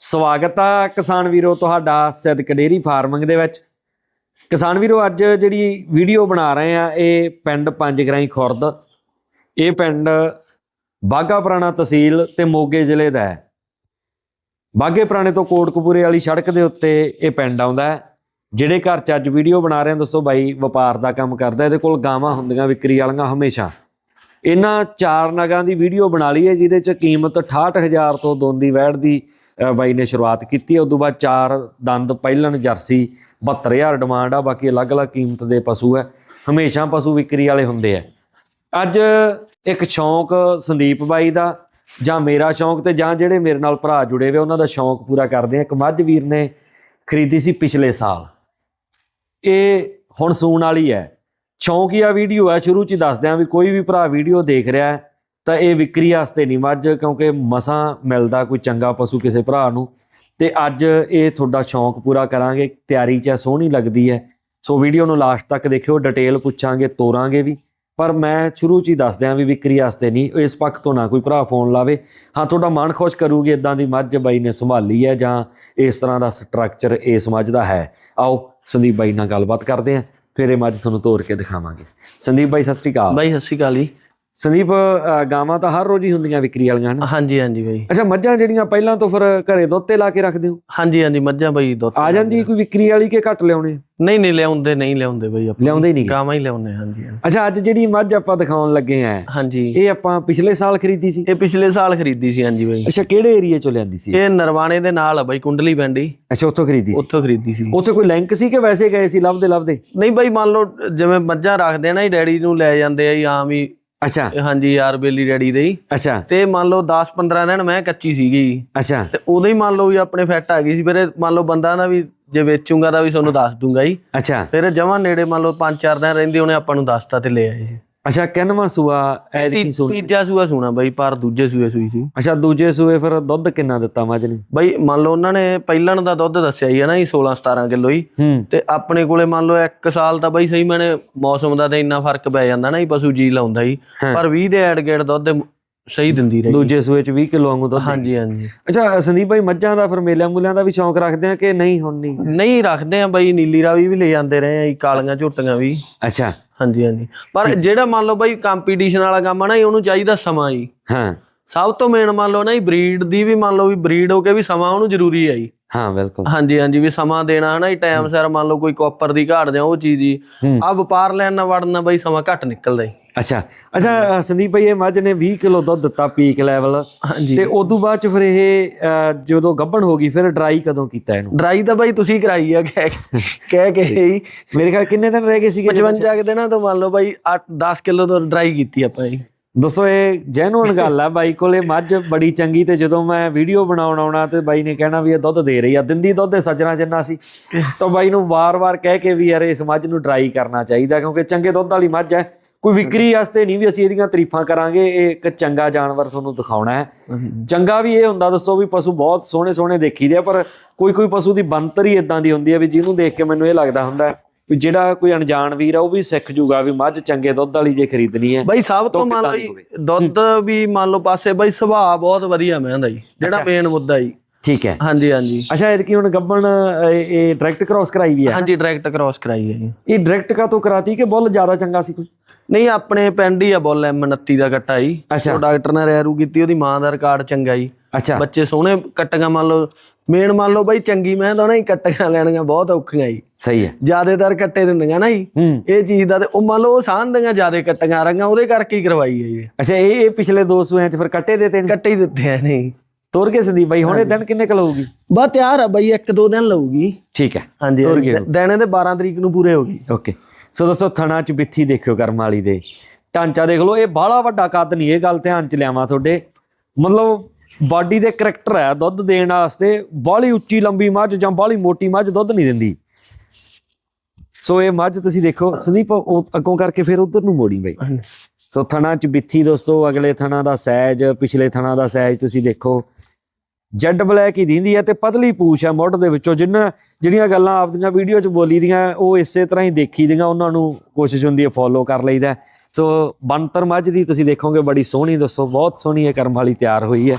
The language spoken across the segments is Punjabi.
ਸਵਾਗਤ ਆ ਕਿਸਾਨ ਵੀਰੋ ਤੁਹਾਡਾ ਸਿੱਧਕ ਡੇਰੀ ਫਾਰਮਿੰਗ ਦੇ ਵਿੱਚ। ਕਿਸਾਨ ਵੀਰੋ, ਅੱਜ ਜਿਹੜੀ ਵੀਡੀਓ ਬਣਾ ਰਹੇ ਆ, ਇਹ ਪਿੰਡ ਪੰਜਗਰਾਈ ਖੁਰਦ। ਇਹ ਪਿੰਡ ਬਾਗਾ ਪੁਰਾਣਾ ਤਹਿਸੀਲ ਤੇ ਮੋਗੇ ਜ਼ਿਲ੍ਹੇ ਦਾ ਹੈ। ਬਾਗੇ ਪੁਰਾਣੇ ਤੋਂ ਕੋਟਕਪੂਰੇ ਵਾਲੀ ਸੜਕ ਦੇ ਉੱਤੇ ਇਹ ਪਿੰਡ ਆਉਂਦਾ ਹੈ। ਜਿਹੜੇ ਘਰ 'ਚ ਅੱਜ ਵੀਡੀਓ ਬਣਾ ਰਹੇ ਹਾਂ ਦੋਸਤੋ ਬਾਈ, ਵਪਾਰ ਦਾ ਕੰਮ ਕਰਦਾ, ਇਹਦੇ ਕੋਲ ਗਾਵਾਂ ਹੁੰਦੀਆਂ, ਵਿਕਰੀ ਵਾਲੀਆਂ ਹਮੇਸ਼ਾ। ਇਹਨਾਂ ਚਾਰ ਨਗਾਂ ਦੀ ਵੀਡੀਓ ਬਣਾ ਲਈ ਹੈ, ਜਿਹਦੇ 'ਚ ਕੀਮਤ 68000 ਤੋਂ ਦੋਂਦੀ ਵੈੜ ਦੀ ਬਾਈ ਨੇ ਸ਼ੁਰੂਆਤ ਕੀਤੀ ਹੈ ਉਦੋਂ ਬਾਅਦ ਚਾਰ ਦੰਦ ਪਹਿਲਣ ਜਰਸੀ 72000 ਡਿਮਾਂਡ ਆ, ਬਾਕੀ ਅਲੱਗ-ਅਲੱਗ ਕੀਮਤ ਦੇ ਪਸ਼ੂ ਹੈ। ਹਮੇਸ਼ਾ ਪਸ਼ੂ ਵਿਕਰੀ ਵਾਲੇ ਹੁੰਦੇ ਆ। ਅੱਜ ਇੱਕ ਸ਼ੌਂਕ ਸੰਦੀਪ ਬਾਈ ਦਾ, ਜਾਂ ਮੇਰਾ ਸ਼ੌਂਕ ਤੇ ਜਾਂ ਜਿਹੜੇ ਮੇਰੇ ਨਾਲ ਭਰਾ ਜੁੜੇ ਹੋਏ, ਉਹਨਾਂ ਦਾ ਸ਼ੌਂਕ ਪੂਰਾ ਕਰਦੇ ਆ ਇੱਕ ਮੱਝ ਵੀਰ ਨੇ ਖਰੀਦੀ ਸੀ ਪਿਛਲੇ ਸਾਲ। ਇਹ ਹੁਣ ਸੂਣ ਵਾਲੀ ਹੈ। ਸ਼ੌਂਕ ਸ਼ੌਂਕੀਆ ਵੀਡੀਓ ਹੈ, ਸ਼ੁਰੂ ਚ ਹੀ ਦੱਸਦੇ ਆ ਵੀ ਕੋਈ ਵੀ ਭਰਾ ਵੀਡੀਓ ਦੇਖ ਰਿਹਾ ਹੈ ਤਾਂ ਇਹ ਵਿਕਰੀ ਵਾਸਤੇ ਨਹੀਂ। ਮੱਝ ਕਿਉਂਕਿ ਮਸਾਂ ਮਿਲਦਾ ਕੋਈ ਚੰਗਾ ਪਸ਼ੂ ਕਿਸੇ ਭਰਾ ਨੂੰ ਤੇ ਅੱਜ ਇਹ ਤੁਹਾਡਾ ਸ਼ੌਂਕ ਪੂਰਾ ਕਰਾਂਗੇ। ਤਿਆਰੀ ਚ ਹੈ, ਸੋਹਣੀ ਲੱਗਦੀ ਹੈ। ਸੋ ਵੀਡੀਓ ਨੂੰ ਲਾਸਟ ਤੱਕ ਦੇਖਿਓ ਡਿਟੇਲ ਪੁੱਛਾਂਗੇ ਤੋਰਾਂਗੇ ਵੀ। ਪਰ ਮੈਂ ਸ਼ੁਰੂ ਚ ਹੀ ਦੱਸ ਦਿਆਂ ਵੀ ਵਿਕਰੀ ਵਾਸਤੇ ਨਹੀਂ ਇਸ ਪੱਖ ਤੋਂ ਨਾ ਕੋਈ ਭਰਾ ਫੋਨ ਲਾਵੇ। ਹਾਂ ਤੁਹਾਡਾ ਮਨ ਖੁਸ਼ ਕਰੂਗੀ ਇਦਾਂ ਦੀ ਮੱਝ ਬਾਈ ਨੇ ਸੰਭਾਲੀ ਹੈ ਜਾਂ ਇਸ ਤਰ੍ਹਾਂ ਦਾ ਸਟਰਕਚਰ ਇਸ ਮੱਝ ਦਾ ਹੈ। ਆਓ ਸੰਦੀਪ ਬਾਈ ਨਾਲ ਗੱਲਬਾਤ ਕਰਦੇ ਹਾਂ ਫਿਰ ਇਹ ਮੱਝ ਤੁਹਾਨੂੰ ਤੋੜ ਕੇ ਦਿਖਾਵਾਂਗੇ। ਸੰਦੀਪ ਬਾਈ ਸਤਿ ਸ੍ਰੀ ਅਕਾਲ। ਬਾਈ ਸਤਿ ਸ਼੍ਰੀ ਅਕਾਲ ਜੀ। ਸੰਦੀਪ ਗਾਵਾਂ ਤਾਂ ਹਰ ਰੋਜ਼ ਹੀ ਹੁੰਦੀਆਂ ਵਿਕਰੀ ਵਾਲੀਆਂ ਹਨ? ਹਾਂਜੀ ਹਾਂਜੀ ਬਾਈ। ਅੱਛਾ ਮੱਝਾਂ ਜਿਹੜੀਆਂ ਪਹਿਲਾਂ ਤੋਂ ਫਿਰ ਘਰੇ ਦੁੱਧ ਤੇ ਲਾ ਕੇ ਰੱਖਦੇ ਹੋ? ਹਾਂਜੀ ਹਾਂਜੀ ਮੱਝਾਂ ਬਾਈ ਦੁੱਧ ਆ ਜਾਂਦੀ ਕੋਈ ਵਿਕਰੀ ਵਾਲੀ ਕਿ ਘੱਟ ਲਿਆਉਣੇ? ਨਹੀਂ ਨਹੀਂ ਲਿਆਉਂਦੇ ਨਹੀਂ ਲਿਆਉਂਦੇ ਬਾਈ ਆਪਾਂ। ਲਿਆਉਂਦੇ ਹੀ ਨਹੀਂ ਗਾਵਾਂ ਹੀ ਲਿਆਉਂਦੇ ਹਾਂਜੀ। ਅੱਛਾ ਅੱਜ ਜਿਹੜੀ ਮੱਝ ਆਪਾਂ ਦਿਖਾਉਣ ਲੱਗੇ ਆ ਹਾਂਜੀ। ਇਹ ਆਪਾਂ ਪਿਛਲੇ ਸਾਲ ਖਰੀਦੀ ਸੀ? ਇਹ ਪਿਛਲੇ ਸਾਲ ਖਰੀਦੀ ਸੀ ਹਾਂਜੀ ਬਾਈ। ਅੱਛਾ ਕਿਹੜੇ ਏਰੀਆ ਚੋਂ ਲਿਆਂਦੀ ਸੀ ਇਹ? ਨਰਵਾਣੇ ਦੇ ਨਾਲ ਆ ਬਾਈ ਕੁੰਡਲੀ ਪੈਂਦੀ ਅੱਛਾ ਉੱਥੋਂ ਖਰੀਦੀ ਸੀ। ਉੱਥੋਂ ਖਰੀਦੀ ਸੀ। ਉੱਥੇ ਕੋਈ ਲਿੰਕ ਸੀ ਕਿ ਵੈਸੇ ਗਏ ਸੀ ਲੱਭਦੇ ਲੱਭਦੇ ਨਹੀਂ ਬਾਈ ਮੰਨ ਲਓ ਜਿਵੇਂ ਮੱਝਾਂ ਰੱਖਦੇ ਆ ਨਾ ਜੀ ਡੈਡੀ ਨੂੰ ਲੈ ਜਾਂਦੇ ਆ ਜੀ ਆਮ ਹੀ ਅੱਛਾ। ਹਾਂਜੀ ਯਾਰ ਬੇਲੀ ਡੈਡੀ ਦੇ ਹੀ। ਅੱਛਾ। ਤੇ ਮੰਨ ਲਓ 10 15 ਦਿਨ ਮੈਂ ਕੱਚੀ ਸੀਗੀ। ਅੱਛਾ। ਤੇ ਉਦੋਂ ਹੀ ਮੰਨ ਲਓ ਵੀ ਆਪਣੇ ਫਿੱਟ ਆ ਗਈ ਸੀ। ਫਿਰ ਮੰਨ ਲਓ ਬੰਦਾ ਨਾ ਵੀ ਜੇ ਵੇਚੂਗਾ ਤਾਂ ਵੀ ਤੁਹਾਨੂੰ ਦੱਸ ਦੂੰਗਾ ਜੀ ਅੱਛਾ। ਫਿਰ ਜਮਾਂ ਨੇੜੇ ਮੰਨ ਲਓ 5-4 ਦਿਨ ਰਹਿੰਦੀ ਉਹਨੇ ਆਪਾਂ ਨੂੰ ਦੱਸਤਾ ਤੇ ਲੈ ਆਏ ਜੀ ਅੱਛਾ ਕਿੰਨਵਾਂ ਸੂਆ ਐਤਕੀ ਸੂ ਤੀਜਾ ਸੂਆ ਸੂਣਾ ਬਾਈ ਪਰ ਦੂਜੇ ਸੂਏ ਸੂਈ ਸੀ। ਅੱਛਾ ਦੂਜੇ ਸੂਏ ਫਿਰ ਦੁੱਧ ਕਿੰਨਾ ਦਿੱਤਾ ਮੱਝ ਨੇ? ਬਾਈ ਮੰਨ ਲਓ ਉਹਨਾਂ ਨੇ ਪਹਿਲਣ ਦਾ ਦੁੱਧ ਦੱਸਿਆ ਹੀ ਹੈ ਨਾ ਜੀ 16 17 ਕਿਲੋ ਹੀ। ਤੇ ਆਪਣੇ ਕੋਲੇ ਮੰਨ ਲਓ ਇੱਕ ਸਾਲ ਤਾਂ ਬਾਈ ਸਹੀ ਮੈਨੇ ਮੌਸਮ ਦਾ ਤੇ ਇੰਨਾ ਫ਼ਰਕ ਪੈ ਜਾਂਦਾ ਨਾ ਜੀ ਪਸ਼ੂ ਜੀ ਲਾਉਂਦਾ ਹੀ ਹਾਂ। ਪਰ 20 ਦੇ ਐਡ ਗੇੜ ਦੁੱਧ ਦੇ ਸਹੀ ਦਿੰਦੀ ਰਹੀ। ਦੂਜੇ ਸੂਏ ਚ 20 ਕਿਲੋ ਵਾਂਗੂ ਦੁੱਧ ਹਾਂਜੀ ਹਾਂਜੀ। ਅੱਛਾ ਸੰਦੀਪ ਭਾਈ ਮੱਝਾਂ ਦਾ ਫਿਰ ਮੇਲਿਆਂ ਮੂਲਿਆਂ ਦਾ ਵੀ ਸ਼ੌਂਕ ਰੱਖਦੇ ਆ ਕਿ ਨਹੀਂ ਹੁਣ ਨਹੀਂ? ਨਹੀਂ ਰੱਖਦੇ ਆ ਬਾਈ ਨੀਲੀ ਰਾਵੀ ਵੀ ਲੈ ਜਾਂਦੇ ਰਹੇ ਆ ਜੀ ਕਾਲੀਆਂ ਝੋਟੀਆਂ ਵੀ। ਅੱਛਾ। ਹਾਂਜੀ ਹਾਂਜੀ। ਪਰ ਜਿਹੜਾ ਮੰਨ ਲਓ ਬਾਈ ਕੰਪੀਟੀਸ਼ਨ ਵਾਲਾ ਕੰਮ ਆ ਨਾ ਜੀ ਉਹਨੂੰ ਚਾਹੀਦਾ ਸਮਾਂ ਜੀ। ਹਾਂ। ਸਭ ਤੋਂ ਮੇਨ ਮੰਨ ਲਓ ਨਾ ਜੀ ਬਰੀਡ ਦੀ ਵੀ ਮੰਨ ਲਓ ਵੀ ਬਰੀਡ ਹੋ ਕੇ ਵੀ ਸਮਾਂ ਉਹਨੂੰ ਜ਼ਰੂਰੀ ਹੈ ਜੀ। ਹਾਂ ਬਿਲਕੁਲ। ਹਾਂਜੀ ਹਾਂਜੀ ਵੀ ਸਮਾਂ ਦੇਣਾ ਹਨਾ ਜੀ ਟਾਈਮ ਸਿਰ ਮੰਨ ਲਓ ਕੋਈ ਕਾਪਰ ਦੀ ਘਾਟ ਦੇ ਉਹ ਚੀਜ਼ ਦੀ ਹੂੰ। ਆ ਵਪਾਰ ਲੈਣ ਨਾਲ ਵੜਨਾ ਬਈ ਸਮਾਂ ਘੱਟ ਨਿਕਲਦਾ ਜੀ। ਅੱਛਾ ਅੱਛਾ ਸੰਦੀਪ ਭਾਈ ਇਹ ਮੱਝ ਨੇ 20 ਕਿਲੋ ਦੁੱਧ ਦਿੱਤਾ ਪੀਕ ਲੈਵਲ ਤੇ ਉਦੋਂ ਬਾਅਦ ਚ ਫਿਰ ਇਹ ਜਦੋਂ ਗੱਭਣ ਹੋ ਗਈ ਫਿਰ ਡਰਾਈ ਕਦੋਂ ਕੀਤਾ ਇਹਨੂੰ? ਡਰਾਈ ਤਾਂ ਬਾਈ ਤੁਸੀਂ ਕਰਾਈ ਆ ਕਹਿ ਕਹਿ ਕੇ ਹੀ। ਮੇਰੇ ਖਿਆਲ ਕਿੰਨੇ ਦਿਨ ਰਹਿ ਗਏ ਸੀਗੇ 55 ਕੁ ਦਿਨਾਂ ਤੋਂ ਮੰਨ ਲਓ ਬਾਈ 8 10 ਕਿਲੋ ਤੋਂ ਡਰਾਈ ਕੀਤੀ ਆਪਾਂ ਜੀ ਦੱਸੋ ਇਹ ਜੈਨੂਨ ਗੱਲ ਆ ਬਾਈ ਕੋਲੇ ਮੱਝ ਬੜੀ ਚੰਗੀ ਤੇ ਜਦੋਂ ਮੈਂ ਵੀਡੀਓ ਬਣਾਉਣ ਆਉਣਾ ਤੇ ਬਾਈ ਨੇ ਕਹਿਣਾ ਵੀ ਇਹ ਦੁੱਧ ਦੇ ਰਹੀ ਆ ਦਿੰਦੀ ਦੁੱਧ ਦੇ ਸੱਜਣਾ ਜਿੰਨਾ ਸੀ ਤਾਂ ਬਾਈ ਨੂੰ ਵਾਰ-ਵਾਰ ਕਹਿ ਕੇ ਵੀ ਯਾਰ ਇਸ ਮੱਝ ਨੂੰ ਡਰਾਈ ਕਰਨਾ ਚਾਹੀਦਾ ਕਿਉਂਕਿ ਚੰਗੇ ਦੁੱਧ ਵਾਲੀ ਮੱਝ ਹੈ। ਕੋਈ ਵਿਕਰੀ ਵਾਸਤੇ ਨਹੀਂ ਵੀ ਅਸੀਂ ਇਹਦੀਆਂ ਤਾਰੀਫਾਂ ਕਰਾਂਗੇ ਇਹ ਇੱਕ ਚੰਗਾ ਜਾਨਵਰ ਤੁਹਾਨੂੰ ਦਿਖਾਉਣਾ ਹੈ। ਚੰਗਾ ਵੀ ਇਹ ਹੁੰਦਾ ਦੱਸੋ ਵੀ ਪਸ਼ੂ ਬਹੁਤ ਸੋਹਣੇ ਸੋਹਣੇ ਦੇਖੀਦੇ ਆ ਪਰ ਕੋਈ ਕੋਈ ਪਸ਼ੂ ਦੀ ਬਣਤਰ ਹੀ ਇਦਾਂ ਦੀ ਹੁੰਦੀ ਹੈ ਵੀ ਜਿਹਨੂੰ ਦੇਖ ਕੇ ਮੈਨੂੰ ਇਹ ਲੱਗਦਾ ਹੁੰਦਾ ਵੀ ਜਿਹੜਾ ਕੋਈ ਅਣਜਾਣ ਵੀਰ ਆ ਉਹ ਵੀ ਸਿੱਖ ਜੂਗਾ ਵੀ ਮੱਝ ਚੰਗੇ ਦੁੱਧ ਵਾਲੀ ਜੇ ਖਰੀਦਣੀ ਹੈ ਬਾਈ ਸਭ ਤੋਂ ਮੰਨ ਲਓ? ਦੁੱਧ ਵੀ ਮੰਨ ਲਓ ਪਾਸੇ ਬਾਈ ਸੁਭਾਅ ਬਹੁਤ ਵਧੀਆ ਮੈਂ ਦਾ ਜੀ ਜਿਹੜਾ ਮੇਨ ਮੁੱਦਾ ਜੀ। ਠੀਕ ਹੈ। ਹਾਂਜੀ ਹਾਂਜੀ। ਅੱਛਾ ਇਹਦੀ ਹੁਣ ਗੱਬਣ ਇਹ- ਇਹ ਡਾਇਰੈਕਟ ਕ੍ਰਾਸ ਕਰਾਈ ਵੀ ਹੈ? ਹਾਂਜੀ ਡਾਇਰੈਕਟ ਕ੍ਰਾਸ ਕਰਾਈ ਹੈ ਇਹ ਡਾਇਰੈਕਟ ਕਾ ਤੋਂ ਕਰਾਤੀ ਕਿ ਬੁੱਲ ਜ਼ਿਆਦਾ ਚੰਗਾ ਸੀ ਕੋਈ? ਨਹੀਂ ਆਪਣੇ ਪਿੰਡ ਹੀ ਆ ਬੁੱਲ M29 ਦਾ ਕੱਟਾ ਜੀ। ਅੱਛਾ। ਉਹ ਡਾਕਟਰ ਨੇ ਰੈਰੂ ਕੀਤੀ ਉਹਦੀ ਮਾਂ ਦਾ ਰਿਕਾਰਡ ਚੰਗਾ ਜੀ। ਅੱਛਾ। ਬੱਚੇ ਸੋਹਣੇ ਕੱਟੀਆਂ ਮੰਨ ਲਓ ਮੇਨ ਮੰਨ ਲਓ ਬਾਈ ਚੰਗੀ ਮੈਂ ਤਾਂ ਨਾ ਹੀ ਕੱਟੀਆਂ ਲੈਣੀਆਂ ਬਹੁਤ ਔਖੀਆਂ ਜੀ। ਸਹੀ ਹੈ। ਜ਼ਿਆਦਾਤਰ ਕੱਟੇ ਦਿੰਦੀਆਂ ਨਾ ਜੀ। ਇਹ ਚੀਜ਼ ਦਾ ਤੇ ਉਹ ਮੰਨ ਲਓ ਸਾਂਝੀਆਂ ਜ਼ਿਆਦਾ ਕੱਟੀਆਂ ਰੰਗਾਂ ਉਹਦੇ ਕਰਕੇ ਹੀ ਕਰਵਾਈ ਹੈ ਜੀ। ਅੱਛਾ ਇਹ ਇਹ ਪਿਛਲੇ ਦੋ ਸੂਆਂ ਚ ਫਿਰ ਕੱਟੇ ਦੇਤੇ ਨੇ? ਕੱਟੇ ਹੀ ਦਿੱਤੇ ਨਹੀਂ। ਤੋਰ ਕੇ ਸੰਦੀਪ ਬਾਈ ਹੁਣ ਇਹ ਦਿਨ ਕਿੰਨੇ ਕੁ ਲਊਗੀ? ਬਾ ਤਿਆਰ ਆ ਬਾਈ ਇੱਕ ਦੋ ਦਿਨ ਲਊਗੀ। ਠੀਕ ਹੈ ਹਾਂਜੀ ਤੁਰ। ਗਏ। ਦੇ 12 ਤਰੀਕ ਨੂੰ ਪੂਰੇ ਹੋ ਗਈ ਓਕੇ ਸੋ ਦੋਸਤੋ ਥਣਾ ਚ ਬਿੱਥੀ ਦੇਖਿਓ ਕਰਮ ਵਾਲੀ ਦੇ। ਢਾਂਚਾ ਦੇਖ ਲਓ ਇਹ ਬਾਹਲਾ ਵੱਡਾ ਕੱਦ ਨਹੀਂ ਇਹ ਗੱਲ ਧਿਆਨ ਚ ਲਿਆਵਾਂ ਤੁਹਾਡੇ। ਮਤਲਬ ਬਾਡੀ ਦੇ ਕਰੈਕਟਰ ਹੈ ਦੁੱਧ ਦੇਣ ਵਾਸਤੇ ਬਾਹਲੀ ਉੱਚੀ ਲੰਬੀ ਮੱਝ ਜਾਂ ਬਾਹਲੀ ਮੋਟੀ ਮੱਝ ਦੁੱਧ ਨਹੀਂ ਦਿੰਦੀ। ਸੋ ਇਹ ਮੱਝ ਤੁਸੀਂ ਦੇਖੋ ਸੰਦੀਪ ਅੱਗੋਂ ਕਰਕੇ ਫਿਰ ਉਧਰ ਨੂੰ ਮੋੜੀ ਬਈ। ਸੋ ਥਣਾ ਚ ਬਿੱਥੀ ਦੋਸਤੋ ਅਗਲੇ ਥਣਾ ਦਾ ਸਾਈਜ਼ ਪਿਛਲੇ ਥਣਾ ਦਾ ਸਾਈਜ਼ ਤੁਸੀਂ ਦੇਖੋ। ਜੈਡ ਬਲੈਕ ਹੀ ਦਿੰਦੀ ਹੈ ਤੇ ਪਤਲੀ ਪੂਛ ਹੈ ਮੁੱਢ ਦੇ ਵਿੱਚੋਂ। ਜਿੰਨਾ ਜਿਹੜੀਆਂ ਗੱਲਾਂ ਆਪਦੀਆਂ ਵੀਡੀਓ 'ਚ ਬੋਲੀ ਦੀਆਂ ਉਹ ਇਸੇ ਤਰ੍ਹਾਂ ਹੀ ਦੇਖੀ ਦੀਆਂ ਉਹਨਾਂ ਨੂੰ ਕੋਸ਼ਿਸ਼ ਹੁੰਦੀ ਹੈ ਫੋਲੋ ਕਰ ਲਈਦਾ। ਸੋ ਬੰਤਰ ਮੱਝ ਦੀ ਤੁਸੀਂ ਦੇਖੋਗੇ ਬੜੀ ਸੋਹਣੀ ਦੱਸੋ ਬਹੁਤ ਸੋਹਣੀ ਹੈ ਕਰਮ ਵਾਲੀ ਤਿਆਰ ਹੋਈ ਹੈ।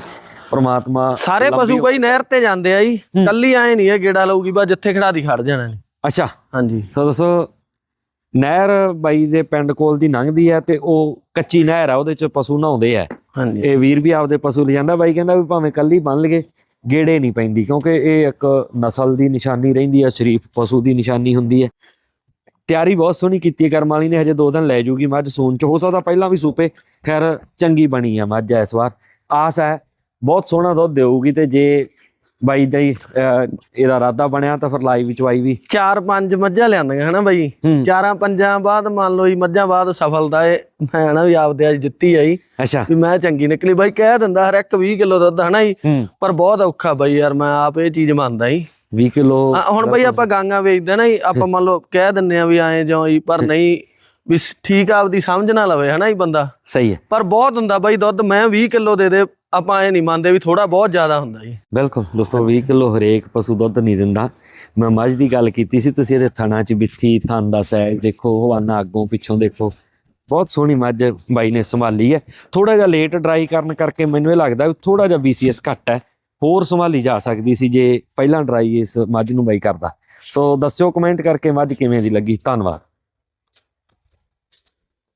ਪ੍ਰਮਾਤਮਾ ਸਾਰੇ ਪਸ਼ੂ ਬਾਈ ਨਹਿਰ ਤੇ ਜਾਂਦੇ ਆ ਜੀ। ਕੱਲੀ ਆਏ ਨਹੀਂ ਇਹ ਗੇੜਾ ਲਊਗੀ ਬਾ ਜਿੱਥੇ ਖੜਾ ਦੀ ਖੜ ਜਾਣਾ ਨੇ ਅੱਛਾ। ਹਾਂਜੀ। ਸੋ ਦੱਸੋ ਨਹਿਰ ਬਾਈ ਦੇ ਪਿੰਡ ਕੋਲ ਦੀ ਲੰਘਦੀ ਹੈ ਤੇ ਉਹ ਕੱਚੀ ਨਹਿਰ ਆ ਉਹਦੇ ਚ ਪਸ਼ੂ ਨਹਾਉਂਦੇ ਆ। ਹਾਂਜੀ। ਇਹ ਵੀਰ ਵੀ ਆਪਦੇ ਪਸ਼ੂ ਲਿਜਾਂਦਾ, ਬਾਈ ਕਹਿੰਦਾ ਵੀ ਭਾਵੇਂ ਕੱਲੀ ਬੰਨ ਲਗੇ ਗੇੜੇ ਨਹੀਂ ਪੈਂਦੀ, ਕਿਉਂਕਿ ਇਹ ਇੱਕ ਨਸਲ ਦੀ ਨਿਸ਼ਾਨੀ ਰਹਿੰਦੀ ਹੈ, ਸ਼ਰੀਫ ਪਸ਼ੂ ਦੀ ਨਿਸ਼ਾਨੀ ਹੁੰਦੀ ਹੈ। ਤਿਆਰੀ ਬਹੁਤ ਸੋਹਣੀ ਕੀਤੀ ਹੈ, ਕਰਮ ਵਾਲੀ ਨੇ ਹਜੇ ਦੋ ਦਿਨ ਲੈ ਜੂਗੀ ਮੱਝ ਸੂਨ ਚ ਹੋ ਸਕਦਾ ਪਹਿਲਾਂ ਵੀ ਸੂਪੇ, ਖੈਰ ਚੰਗੀ ਬਣੀ ਆ ਮੱਝ ਇਸ ਵਾਰ। ਆਸ ਹੈ, ਬਹੁਤ ਸੋਹਣਾ ਦੁੱਧ ਦੇਊਗੀ ਤੇ ਜੇ ਬਾਈ ਦਾ ਹੀ ਇਹਦਾ ਇਰਾਦਾ ਬਣਿਆ ਤਾਂ ਫਿਰ ਲਾਈਵ ਵਿੱਚ ਬਾਈ ਵੀ। ਚਾਰ ਪੰਜ ਮੱਝਾਂ ਲਿਆਂਦੀਆਂ ਹਨਾ ਬਾਈ। ਚਾਰਾਂ ਪੰਜਾਂ ਬਾਅਦ ਮੰਨ ਲਓ ਜੀ ਮੱਝਾਂ ਬਾਅਦ ਸਫਲਤਾ ਏ ਮੈਂ ਨਾ ਵੀ ਆਪਦੇ ਅੱਜ ਜਿੱਤੀ ਆਈ ਅੱਛਾ। ਵੀ ਮੈਂ ਚੰਗੀ ਨਿਕਲੀ। ਬਾਈ ਕਹਿ ਦਿੰਦਾ ਹਰ ਇੱਕ 20 ਕਿਲੋ ਦੁੱਧ ਹਨਾ ਜੀ। ਪਰ ਬਹੁਤ ਔਖਾ ਬਾਈ ਯਾਰ ਮੈਂ ਆਪ ਇਹ ਚੀਜ਼ ਮੰਨਦਾ ਜੀ। 20 ਕਿਲੋ ਹੁਣ ਬਈ ਆਪਾਂ ਗਾਂਗਾ ਵੇਚਦੇ ਨਾ ਜੀ ਆਪਾਂ ਮੰਨ ਲਓ ਕਹਿ ਦਿੰਨੇ ਆ ਵੀ ਐਂ ਜਿਉਂ ਜੀ ਪਰ ਨਹੀਂ ਵੀ ਠੀਕ ਆਪਦੀ ਸਮਝ ਨਾ ਲਵੇ ਹਨਾ ਜੀ ਬੰਦਾ। ਸਹੀ ਹੈ। ਪਰ ਬਹੁਤ ਹੁੰਦਾ ਬਾਈ ਦੁੱਧ ਮੈਂ 20 ਕਿਲੋ ਦੇ ਦੇ ਆਪਾਂ ਇਹ ਨਹੀਂ ਮੰਨਦੇ ਵੀ ਥੋੜਾ ਬਹੁਤ ਜ਼ਿਆਦਾ ਹੁੰਦਾ ਜੀ। ਬਿਲਕੁਲ ਦੋਸਤੋ 20 ਕਿਲੋ ਹਰੇਕ ਪਸ਼ੂ ਦੁੱਧ ਨਹੀਂ ਦਿੰਦਾ। ਮੈਂ ਮੱਝ ਦੀ ਗੱਲ ਕੀਤੀ ਸੀ, ਤੁਸੀਂ ਇਹਦੇ ਥਣਾ 'ਚ ਬਿੱਥੀ ਥਣ ਦਾ ਸਾਈਜ਼ ਦੇਖੋ, ਹਵਾਨਾ ਅੱਗੋਂ ਪਿੱਛੋਂ ਦੇਖੋ। ਬਹੁਤ ਸੋਹਣੀ ਮੱਝ ਬਾਈ ਨੇ ਸੰਭਾਲੀ ਹੈ। ਥੋੜਾ ਜਿਹਾ ਲੇਟ ਡਰਾਈ ਕਰਨ ਕਰਕੇ ਮੈਨੂੰ ਇਹ ਲੱਗਦਾ ਵੀ ਥੋੜਾ ਜਿਹਾ BCS ਘੱਟ ਹੈ। ਹੋਰ ਸੰਭਾਲੀ ਜਾ ਸਕਦੀ ਸੀ ਜੇ ਪਹਿਲਾਂ ਡਰਾਈ ਇਸ ਮੱਝ ਨੂੰ ਬਾਈ ਕਰਦਾ। ਸੋ ਦੱਸਿਓ ਕਮੈਂਟ ਕਰਕੇ ਮੱਝ ਕਿਵੇਂ ਦੀ ਲੱਗੀ। ਧੰਨਵਾਦ।